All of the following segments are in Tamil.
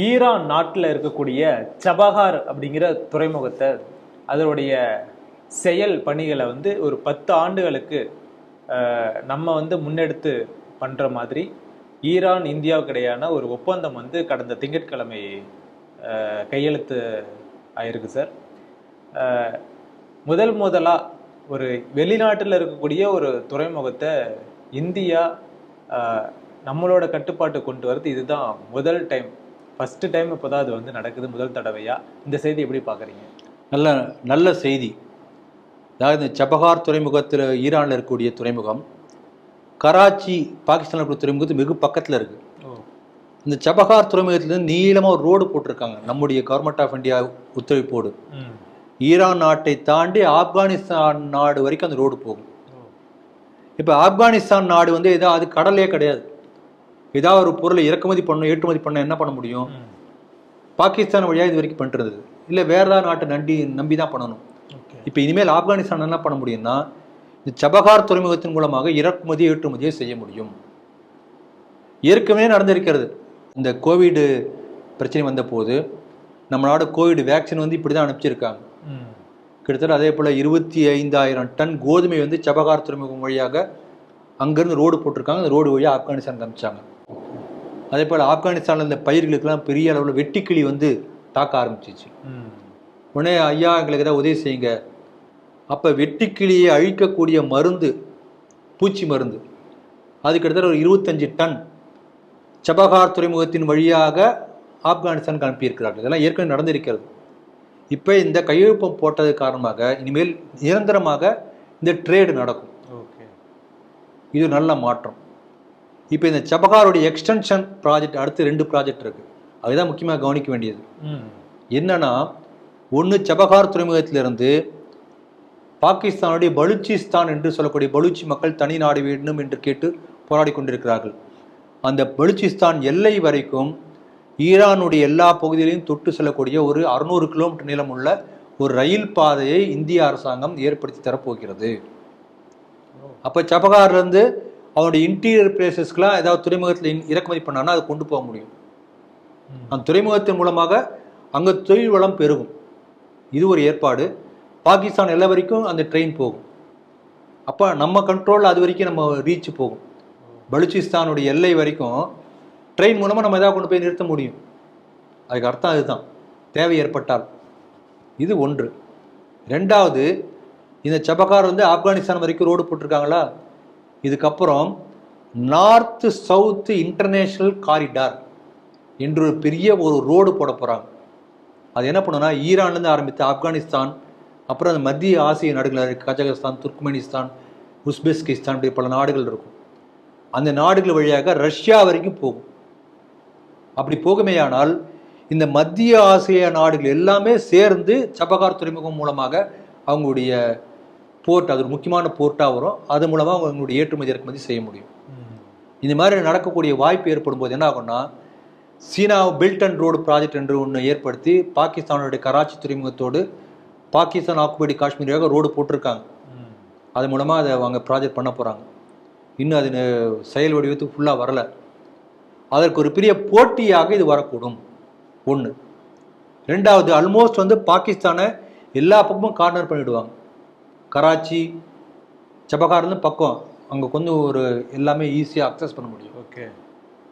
ஈரான் நாட்டில் இருக்கக்கூடிய சபஹார் அப்படிங்கிற துறைமுகத்தை அதனுடைய செயல் பணிகளை வந்து ஒரு பத்து ஆண்டுகளுக்கு நம்ம வந்து முன்னெடுத்து பண்ணுற மாதிரி ஈரான் இந்தியாவுக்கு இடையான ஒரு ஒப்பந்தம் வந்து கடந்த திங்கட்கிழமை கையெழுத்து ஆயிருக்கு சார். முதல் முதலாக ஒரு வெளிநாட்டில் இருக்கக்கூடிய ஒரு துறைமுகத்தை இந்தியா நம்மளோட கட்டுப்பாட்டு கொண்டு வரது இதுதான் முதல் டைம். ஃபர்ஸ்ட் டைம் இப்போதான் அது வந்து நடக்குது முதல் தடவையா? இந்த செய்தி எப்படி பார்க்குறீங்க? நல்ல நல்ல செய்தி. அதாவது இந்த சபஹார் துறைமுகத்தில் ஈரானில் இருக்கக்கூடிய துறைமுகம் கராச்சி பாகிஸ்தானில் இருக்கிற துறைமுகத்து மிக பக்கத்தில் இருக்குது இந்த சபஹார் துறைமுகத்துலேருந்து நீளமாக ஒரு ரோடு போட்டிருக்காங்க நம்முடைய கவர்மெண்ட் ஆஃப் இந்தியா உத்தரவிப்போடு ஈரான் நாட்டை தாண்டி ஆப்கானிஸ்தான் நாடு வரைக்கும் அந்த ரோடு போகும். இப்போ ஆப்கானிஸ்தான் நாடு வந்து ஏதாவது அது கடலே கிடையாது. ஏதாவது ஒரு பொருளை இறக்குமதி பண்ணணும் ஏற்றுமதி பண்ண என்ன பண்ண முடியும்? பாகிஸ்தான் வழியாக இது வரைக்கும் பண்ணிருந்தது இல்லை வேற ஏதாவது நாட்டை நம்பி நம்பி தான் பண்ணணும் இப்போ இனிமேல் ஆப்கானிஸ்தான் என்ன பண்ண முடியும்னா இந்த சபஹார் துறைமுகத்தின் மூலமாக இறக்குமதி ஏற்றுமதியை செய்ய முடியும். ஏற்கனவே நடந்திருக்கிறது. இந்த கோவிடு பிரச்சனை வந்தபோது நம்ம நாடு கோவிட் வேக்சின் வந்து இப்படி தான் அனுப்பிச்சிருக்காங்க கிட்டத்தட்ட அதே போல் இருபத்தி ஐந்தாயிரம் டன் கோதுமை வந்து சபஹார் துறைமுகம் வழியாக அங்கேருந்து ரோடு போட்டிருக்காங்க. அந்த ரோடு வழியாக ஆப்கானிஸ்தான் அனுப்பிச்சாங்க அதே போல் ஆப்கானிஸ்தானில் இந்த பயிர்களுக்கெல்லாம் பெரிய அளவில் வெட்டுக்கிளி வந்து தாக்க ஆரம்பிச்சிச்சு. உடனே ஐயா எங்களுக்கு ஏதாவது உதவி செய்யுங்க. அப்போ வெட்டுக்கிளியை அழிக்கக்கூடிய மருந்து பூச்சி மருந்து. அது கிட்டத்தட்ட ஒரு இருபத்தஞ்சு டன் சபஹார் துறைமுகத்தின் வழியாக ஆப்கானிஸ்தானுக்கு அனுப்பியிருக்கிறார்கள். இதெல்லாம் ஏற்கனவே நடந்திருக்கிறது. இப்போ இந்த கையொப்பம் போட்டது காரணமாக இனிமேல் நிரந்தரமாக இந்த ட்ரேடு நடக்கும். ஓகே. இது நல்ல மாற்றம். இப்போ இந்த சபஹாருடைய எக்ஸ்டென்ஷன் ப்ராஜெக்ட் அடுத்து ரெண்டு ப்ராஜெக்ட் இருக்குது அதுதான் முக்கியமாக கவனிக்க வேண்டியது. என்னன்னா ஒன்று சபஹார் துறைமுகத்திலிருந்து பாகிஸ்தானுடைய பலூச்சிஸ்தான் என்று சொல்லக்கூடிய பலூச்சி மக்கள் தனி நாடு வேண்டும் என்று கேட்டு போராடி கொண்டிருக்கிறார்கள். அந்த பலூச்சிஸ்தான் எல்லை வரைக்கும் ஈரானுடைய எல்லா பகுதிகளையும் தொட்டு செல்லக்கூடிய ஒரு அறுநூறு கிலோமீட்டர் நீளம் உள்ள ஒரு ரயில் பாதையை இந்திய அரசாங்கம் ஏற்படுத்தி தரப்போகிறது. அப்போ சபஹார்லேருந்து அவனுடைய இன்டீரியர் பிளேசஸ்க்கெலாம் ஏதாவது துறைமுகத்தில் இறக்குமதி பண்ணான்னா அதை கொண்டு போக முடியும். அந்த துறைமுகத்தின் மூலமாக அங்கே தொழில் வளம் பெருகும். இது ஒரு ஏற்பாடு. பாகிஸ்தான் எல்லா வரைக்கும் அந்த ட்ரெயின் போகும். அப்போ நம்ம கண்ட்ரோல் அது வரைக்கும் நம்ம ரீச் போகும். பலூச்சிஸ்தானுடைய எல்லை வரைக்கும் ட்ரெயின் மூலமாக நம்ம எதாவது கொண்டு போய் நிறுத்த முடியும். அதுக்கு அர்த்தம் அதுதான். தேவை ஏற்பட்டால். இது ஒன்று. ரெண்டாவது இந்த சபகார் வந்து ஆப்கானிஸ்தான் வரைக்கும் ரோடு போட்டிருக்காங்களா? இதுக்கப்புறம் நார்த்து சவுத்து இன்டர்நேஷ்னல் காரிடார் என்று ஒரு பெரிய ஒரு ரோடு போட போகிறாங்க அது என்ன பண்ணுன்னா ஈரான்லேருந்து ஆரம்பித்து ஆப்கானிஸ்தான் அப்புறம் அந்த மத்திய ஆசிய நாடுகள் இருக்குது கஜகஸ்தான் துர்க்மெனிஸ்தான் உஸ்பெஸ்கிஸ்தான் இப்படி பல நாடுகள் இருக்கும். அந்த நாடுகள் வழியாக ரஷ்யா வரைக்கும் போகும். அப்படி போகுமேயானால் இந்த மத்திய ஆசிய நாடுகள் எல்லாமே சேர்ந்து சபகார் துறைமுகம் மூலமாக அவங்களுடைய போர்ட் அது ஒரு முக்கியமான போர்ட்டாக வரும். அது மூலமாக அவங்க அவங்களுடைய ஏற்றுமதி இறக்குமதி செய்ய முடியும். இந்த மாதிரி நடக்கக்கூடிய வாய்ப்பு ஏற்படும் போது என்ன ஆகும்னா China build and road project என்று ஒன்று ஏற்படுத்தி பாகிஸ்தானுடைய கராச்சி துறைமுகத்தோடு பாகிஸ்தான் ஆக்குபடி காஷ்மீராக ரோடு போட்டிருக்காங்க. அது மூலமாக அதை அவங்க ப்ராஜெக்ட் பண்ண போகிறாங்க இன்னும் அது செயல் வடிவத்துக்கு ஃபுல்லாக வரலை. அதற்கு ஒரு பெரிய போட்டியாக இது வரக்கூடும். ஒன்று ரெண்டாவது ஆல்மோஸ்ட் வந்து பாகிஸ்தானை எல்லா பக்கமும் கார்னர் பண்ணிவிடுவாங்க கராச்சி சபகார்னு பக்கம். அங்கே கொஞ்சம் ஒரு எல்லாமே ஈஸியாக அக்சஸ் பண்ண முடியும். ஓகே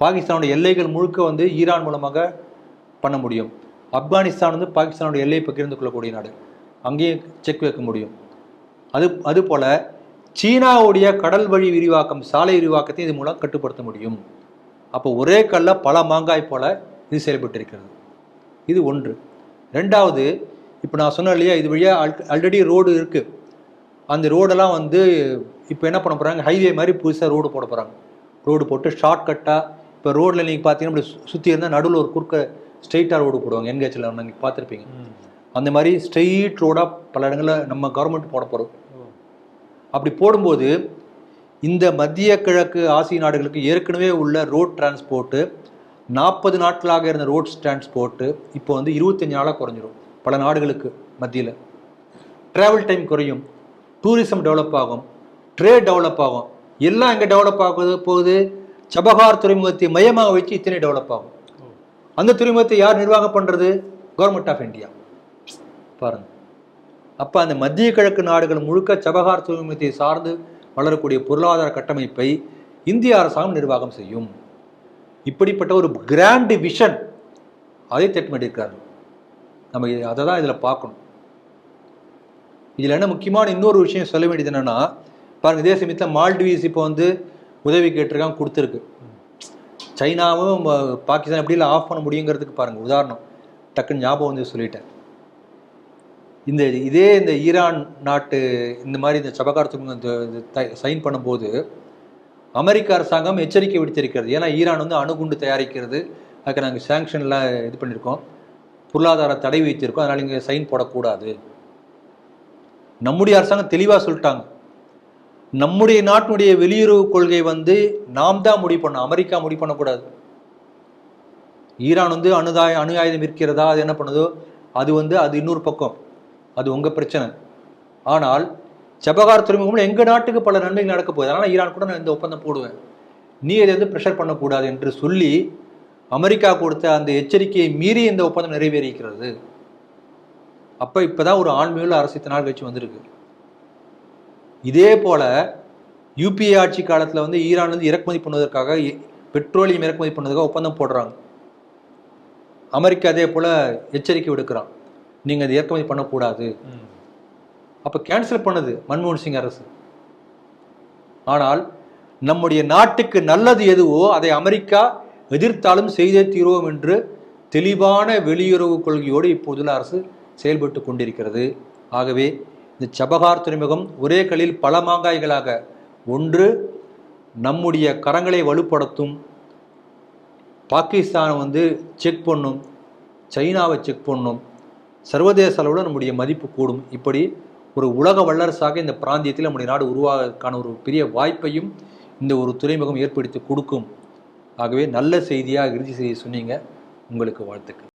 பாகிஸ்தானுடைய எல்லைகள் முழுக்க வந்து ஈரான் மூலமாக பண்ண முடியும். ஆப்கானிஸ்தான் வந்து பாகிஸ்தானுடைய எல்லையை பகிர்ந்து கொள்ளக்கூடிய நாடு. அங்கேயும் செக் வைக்க முடியும். அது அதுபோல சீனாவுடைய கடல் வழி விரிவாக்கம் சாலை விரிவாக்கத்தை இது மூலம் கட்டுப்படுத்த முடியும். அப்போ ஒரே கல்ல பல மாங்காய் போல இது செயல்பட்டிருக்கிறது. இது ஒன்று. ரெண்டாவது இப்போ நான் சொன்னேன் இல்லையா இது வழியாக ஆல்ரெடி ரோடு இருக்குது அந்த ரோடெல்லாம் வந்து இப்போ என்ன பண்ண போகிறாங்க ஹைவே மாதிரி புதுசாக ரோடு போட போகிறாங்க ரோடு போட்டு ஷார்ட் கட்டாக இப்போ ரோட்டில் நீங்கள் பார்த்தீங்கன்னா இப்படி சுற்றி இருந்தால் நடுவில் ஒரு குறுக்க ஸ்ட்ரெயிட்டாக ரோடு போடுவாங்க. என்கேச்சில் நீங்கள் பார்த்துருப்பீங்க. அந்த மாதிரி ஸ்ட்ரெயிட் ரோடாக பல இடங்களில் நம்ம கவர்மெண்ட் போட போகிறோம் அப்படி போடும்போது இந்த மத்திய கிழக்கு ஆசிய நாடுகளுக்கு ஏற்கனவே உள்ள ரோட் டிரான்ஸ்போர்ட்டு நாற்பது நாட்களாக இருந்த ரோட் டிரான்ஸ்போர்ட்டு இப்போ வந்து இருபத்தஞ்சு நாளாக குறைஞ்சிரும். பல நாடுகளுக்கு மத்தியில். ட்ராவல் டைம் குறையும். டூரிசம் டெவலப் ஆகும் ட்ரேட் டெவலப் ஆகும். எல்லாம் இங்கே டெவலப் ஆகுது போகுது? சபகார் துறைமுகத்தை மையமாக வச்சு இத்தனை டெவலப் ஆகும். அந்த துறைமுகத்தை யார் நிர்வாகம் பண்ணுறது கவர்மெண்ட் ஆஃப் இந்தியா பாருங்க. அப்போ அந்த மத்திய கிழக்கு நாடுகள் முழுக்க சபகார் துறைமுகத்தை சார்ந்து வளரக்கூடிய பொருளாதார கட்டமைப்பை இந்திய அரசாங்கம் நிர்வாகம் செய்யும். இப்படிப்பட்ட ஒரு கிராண்ட் விஷன் அதை திட்டமிட்டிருக்காரு நம்ம அதை தான் இதில் பார்க்கணும். இதில் என்ன முக்கியமான இன்னொரு விஷயம் சொல்ல வேண்டியது என்னென்னா பாருங்கள் இதே சமயத்தில் மால்டிவிஸ் இப்போ வந்து உதவி கேட்டிருக்காங்க கொடுத்துருக்கு. சைனாவும் பாகிஸ்தான் எப்படி ஆஃப் பண்ண முடியுங்கிறதுக்கு பாருங்கள் உதாரணம். டக்குன்னு ஞாபகம் வந்து சொல்லிட்டேன். இந்த இதே இந்த ஈரான் நாட்டு இந்த மாதிரி இந்த சபகாரத்துக்கு சைன் பண்ணும்போது அமெரிக்க அரசாங்கம் எச்சரிக்கை விடுத்திருக்கிறது. ஏன்னா ஈரான் வந்து அணுகுண்டு தயாரிக்கிறது அதுக்கு நாங்கள் சாங்ஷன்லாம் இது பண்ணியிருக்கோம் பொருளாதார தடை வைத்திருக்கோம் அதனால் இங்கே சைன் போடக்கூடாது. நம்முடைய அரசாங்கம் தெளிவாக சொல்லிட்டாங்க. நம்முடைய நாட்டினுடைய வெளியுறவு கொள்கை வந்து நாம் தான் முடிவு பண்ணோம் அமெரிக்கா முடிவு பண்ணக்கூடாது. ஈரான் வந்து அணுதாய அணு ஆயுதம் இருக்கிறதா அது என்ன பண்ணுதோ அது வந்து அது இன்னொரு பக்கம். அது உங்கள் பிரச்சனை. ஆனால் ஜபகார் துறைமுகம்ல எங்கள் நாட்டுக்கு பல நன்மைகள் நடக்க போகுது. அதனால் ஈரான் கூட நான் இந்த ஒப்பந்தம் போடுவேன். நீ இதை வந்து ப்ரெஷர் பண்ணக்கூடாது என்று சொல்லி அமெரிக்கா கொடுத்த அந்த எச்சரிக்கையை மீறி இந்த ஒப்பந்தம் நிறைவேறிக்கிறது. அப்போ இப்போதான் ஒரு ஆண்மையுள்ள அரசு இத்தனை நாள் கழிச்சு வந்திருக்கு. இதே போல யூபிஏ ஆட்சி காலத்தில் வந்து ஈரான் வந்து இறக்குமதி பண்ணுவதற்காக பெட்ரோலியம் இறக்குமதி பண்ணுவதற்காக ஒப்பந்தம் போடுறாங்க. அமெரிக்கா அதே போல எச்சரிக்கை விடுக்கிறான். நீங்கள் அதை இறக்குமதி பண்ணக்கூடாது. அப்போ கேன்சல் பண்ணுது மன்மோகன் சிங் அரசு. ஆனால் நம்முடைய நாட்டுக்கு நல்லது எதுவோ அதை அமெரிக்கா எதிர்த்தாலும் செய்தே தீர்வோம் என்று தெளிவான வெளியுறவு கொள்கையோடு இப்போதுள்ள அரசு செயல்பட்டு கொண்டிருக்கிறது. ஆகவே இந்த சபகார் துறைமுகம் ஒரே கல்லில் பல மாங்காய்களாக ஒன்று நம்முடைய கரங்களை வலுப்படுத்தும் பாகிஸ்தானை வந்து செக் பண்ணும் சைனாவை செக் பண்ணும் சர்வதேச அளவில் நம்முடைய மதிப்பு கூடும். இப்படி ஒரு உலக வல்லரசாக இந்த பிராந்தியத்தில் நம்முடைய நாடு உருவாவதற்கான ஒரு பெரிய வாய்ப்பையும் இந்த ஒரு துறைமுகம் ஏற்படுத்தி கொடுக்கும். ஆகவே நல்ல செய்தியாக இறுதி செய்தி சொன்னீங்க. உங்களுக்கு வாழ்த்துக்கள்.